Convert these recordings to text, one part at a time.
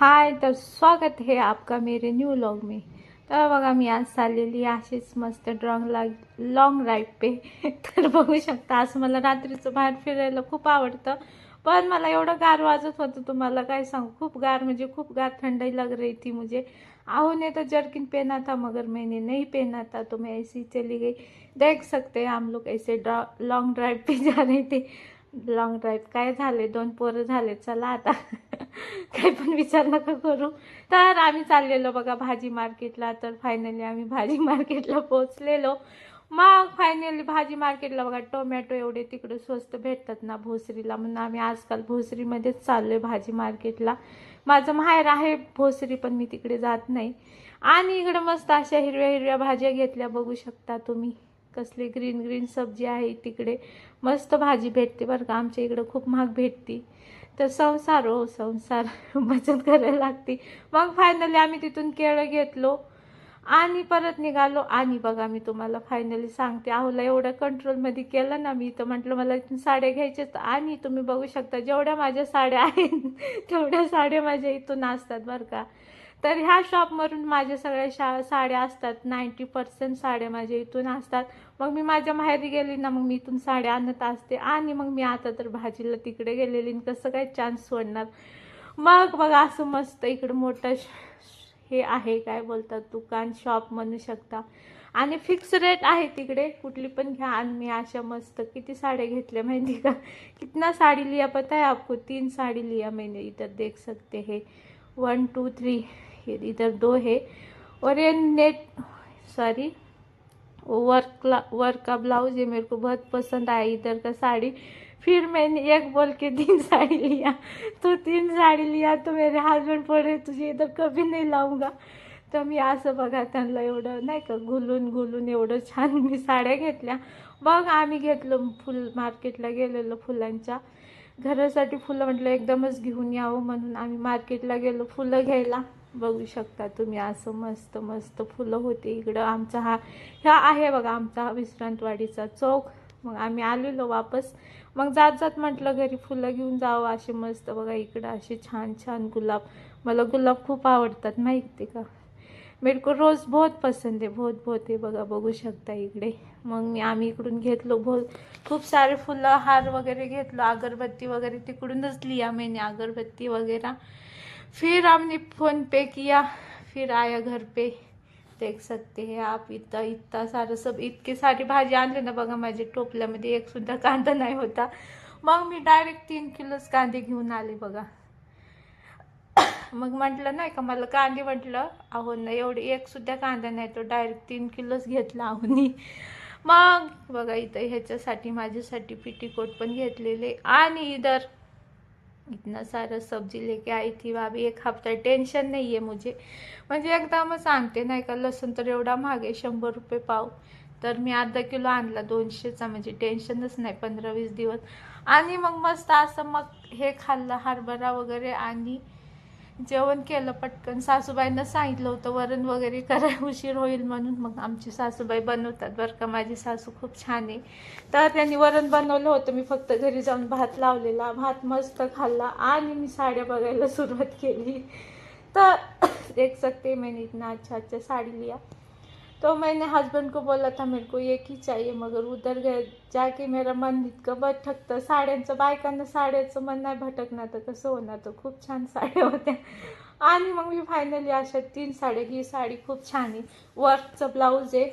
हाय तर स्वागत आहे आपका मेरे न्यू लॉग में. तर बघा मी आज चाललेली अशीच मस्त ड्रॉंग ला लॉंग राईड पे. तर बघू शकता असं मला रात्रीचं बाहेर फिरायला खूप आवडतं. पण मला एवढं गार वाजत होतं तुम्हाला काय सांगू? खूप गार म्हणजे खूप गार थंडाई लग रही थी मुझे. आओ ने तो जर्किन पहना था मगर मैंने नहीं पहना था तो मैं ऐसी चली गई. देख सकते आम हम लोग ऐसे लॉंग ड्राइव पे जा रहे थे. लॉंग ड्राईव्ह काय झाले? दोन पोरं झाले चला आता. काही पण विचार नका करू. तर आम्ही चाललेलो बघा भाजी मार्केटला. तर फायनली आम्ही भाजी मार्केटला पोहोचलेलो. मग फायनली भाजी मार्केटला बघा टोमॅटो एवढे तिकडे स्वस्त भेटतात ना भोसरीला. म्हणून आम्ही आजकाल भोसरीमध्येच चाललो आहे भाजी मार्केटला. माझं माहेर आहे भोसरी पण मी तिकडे जात नाही. आणि इकडं मस्त अशा हिरव्या हिरव्या भाज्या घेतल्या. बघू शकता तुम्ही कसली ग्रीन ग्रीन सब्जी आहे तिकडे. मस्त भाजी भेटते बरं का. आमच्या इकडं खूप महाग भेटती. तर संसार हो संसार. बचत करायला लागते. मग फायनली आम्ही तिथून केळं घेतलो आणि परत निघालो. आणि बघा मी तुम्हाला फायनली सांगते. आहोला एवढं कंट्रोलमध्ये केलं ना मी तर म्हटलं मला इथून साड्या घ्यायच्याच आणि तुम्ही बघू शकता जेवढ्या माझ्या साड्या आहेत तेवढ्या साड्या माझ्या इथून असतात बरं का. तर ह्या शॉपमधून माझ्या सगळ्या शा साड्या असतात. नाईंटी पर्सेंट साड्या माझ्या इथून असतात. मग मी माझ्या माहेरी गेली ना मग मी इथून साड्या आणत असते. आणि मग मी आता तर भाजीला तिकडे गेलेली आणि कसं काय चान्स सोडणार? मग बघा असं मस्त इकडं मोठं श- हे आहे काय बोलतात दुकान शॉप म्हणू शकता. आणि फिक्स रेट आहे तिकडे. कुठली पण घ्या आणि मी अशा मस्त किती साड्या घेतल्या माहिती का? कितना साडी लिया पता है आपको? तीन साड़ी लिया मैंने. इधर देख सकते हे. वन टू थ्री ये इधर दो है. और ये नेट सॉरी वर्क वर्क का ब्लाउज ये मेरे को बहुत पसंद आया इधर का साड़ी. फिर मैंने एक बोल के तीन साड़ी लिया. तो तीन साड़ी लिया तो मेरे हस्बैंड बोले तुझे इधर कभी नहीं लाऊंगा. तर मी असं बघा त्यांना एवढं नाही का घुलून घुलून एवढं छान मी साड्या घेतल्या. बघ आम्ही घेतलं फुल मार्केटला गेलेलो फुलांच्या. घरासाठी फुलं म्हटलं एकदमच घेऊन यावं म्हणून आम्ही मार्केटला गेलो फुलं घ्यायला. बघू शकता तुम्ही. असं मस्त मस्त फुलं होते इकडं. आमचा हा ह्या आहे बघा आमचा विश्रांतवाडीचा चौक. मग आम्ही आलेलो वापस. मग जात जात म्हटलं घरी फुलं घेऊन जावं असे मस्त बघा इकडं असे छान छान गुलाब. मला गुलाब खूप आवडतात माहिती का? मेरे को रोज बहुत पसंद आहे. बहुत बहुत हे बघा बघू शकता इकडे. मग मी आम्ही इकडून घेतलो बहुत खूप सारे फुलं हार वगैरे घेतलो. अगरबत्ती वगैरे तिकडूनच लिया मेने अगरबत्ती वगैरे. फिर हमने फोन पे किया फिर आया घर पे। देख सकते हैं आप इतना इतना सारं सब इतके सारी भाजी आणले ना बघा माझ्या टोपल्यामध्ये एक सुद्धा कांदा नाही होता. मग मी डायरेक्ट तीन किलोच कांदे घेऊन आले बघा. मग म्हटलं नाही का मला कांदे म्हटलं अहो ना एवढे एक सुद्धा कांदा नाही तो डायरेक्ट तीन किलोच घेतला अहोनी मग बघा इथं ह्याच्यासाठी माझ्यासाठी पिटीकोट पण घेतलेले. आणि इधर इतना सारा सब्जी लेके आई थी भाभी एक हफ्ता टेन्शन नाही आहे मुझे। म्हणजे एकदमच आणते नाही का लसूण तर एवढा मागे शंभर रुपये पाव। तर मी अर्धा किलो आणला दोनशेचा म्हणजे टेन्शनच नाही पंधरा वीस दिवस. आणि मग मस्त असं मग हे खाल्लं हरभरा वगैरे आणि जेवण केलं पटकन. सासूबाईंना सांगितलं होतं वरण वगैरे करा उशीर होईल म्हणून. मग आमची सासूबाई बनवतात बरं का. माझी सासू खूप छान आहे. तर त्यांनी वरण बनवलं होतं. मी फक्त घरी जाऊन भात लावलेला भात मस्त खाल्ला आणि मी साड्या बघायला सुरुवात केली. तर देख सकते हैं, मैंने इतना अच्छा अच्छा साड़ी लिया. तो मैंने हस्बैंड को बोला था मेरे को एक ही चाहिए मगर उधर गए जाके मेरा मन इतकं भटकतं साड्यांचं बायकांना साड्याचं मन नाही भटकणार तर कसं होणार? तर खूप छान साड्या होत्या. आणि मग मी फायनली अशा तीन साड्या ही साडी खूप छान आहे. वर्कचं ब्लाऊज आहे.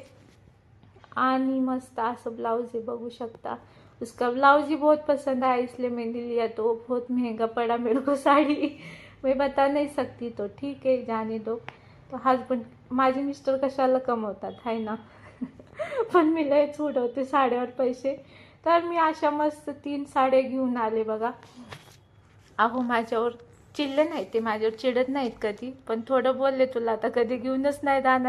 आणि मस्त असं ब्लाउज है बघू सकता उसका ब्लाउज ही बहुत पसंद आया इसलिए मैंने लिया तो बहुत महंगा पड़ा मेरे को साड़ी. मैं बता नहीं सकती तो. ठीक है जाने दो. तो माझे मिस्टर कशाला कमवतात? आहे ना. पण मी लयच उडवते साड्यावर पैसे. तर मी अशा मस्त तीन साड्या घेऊन आले बघा. अहो माझ्यावर चिडले नाही ते माझ्यावर चिडत नाहीत कधी. पण थोडं बोलले तुला आता कधी घेऊनच नाही जाणार.